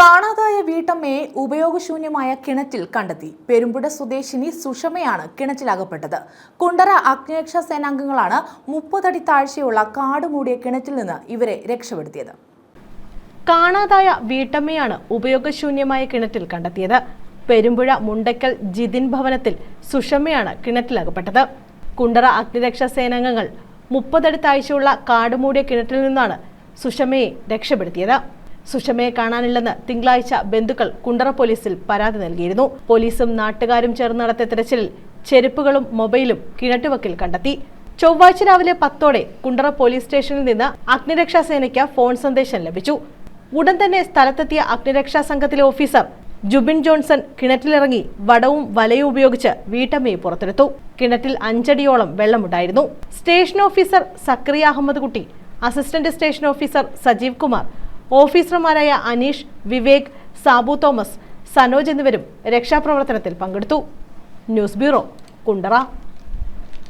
കാണാതായ വീട്ടമ്മയെ ഉപയോഗശൂന്യമായ കിണറ്റിൽ കണ്ടെത്തി. പെരുമ്പുഴ സ്വദേശിനി സുഷമയാണ് കിണറ്റിലകപ്പെട്ടത്. കുണ്ടറ അഗ്നിരക്ഷാ സേനാംഗങ്ങളാണ് മുപ്പതടി താഴ്ചയുള്ള കാട് മൂടിയ കിണറ്റിൽ നിന്ന് ഇവരെ രക്ഷപ്പെടുത്തിയത്. കാണാതായ വീട്ടമ്മയാണ് ഉപയോഗശൂന്യമായ കിണറ്റിൽ കണ്ടെത്തിയത്. പെരുമ്പുഴ മുണ്ടക്കൽ ജിതിൻ ഭവനത്തിൽ സുഷമയാണ് കിണറ്റിലകപ്പെട്ടത്. കുണ്ടറ അഗ്നിരക്ഷാ സേനാംഗങ്ങൾ മുപ്പതടി താഴ്ചയുള്ള കാടുമൂടിയ കിണറ്റിൽ നിന്നാണ് സുഷമയെ രക്ഷപ്പെടുത്തിയത്. സുഷമയെ കാണാനില്ലെന്ന് തിങ്കളാഴ്ച ബന്ധുക്കൾ കുണ്ടറ പോലീസിൽ പരാതി നൽകിയിരുന്നു. പോലീസും നാട്ടുകാരും ചേർന്ന് നടത്തിയ തിരച്ചിലിൽ ചെരുപ്പുകളും മൊബൈലും കിണറ്റുവക്കിൽ കണ്ടെത്തി. ചൊവ്വാഴ്ച രാവിലെ പത്തോടെ കുണ്ടറ പോലീസ് സ്റ്റേഷനിൽ നിന്ന് അഗ്നിരക്ഷാ സേനയ്ക്ക് ഫോൺ സന്ദേശം ലഭിച്ചു. ഉടൻ തന്നെ സ്ഥലത്തെത്തിയ അഗ്നിരക്ഷാ സംഘത്തിലെ ഓഫീസർ ജുബിൻ ജോൺസൺ കിണറ്റിലിറങ്ങി വടവും വലയും ഉപയോഗിച്ച് വീട്ടമ്മയെ പുറത്തെടുത്തു. കിണറ്റിൽ അഞ്ചടിയോളം വെള്ളമുണ്ടായിരുന്നു. Station officer Zakaria Ahammed Kutty assistant station officer Sajeev Kumar ഓഫീസർമാരായ അനീഷ് വിവേക് സാബു തോമസ് സനോജ് എന്നിവരും രക്ഷാപ്രവർത്തനത്തിൽ പങ്കെടുത്തു. News bureau Kundara.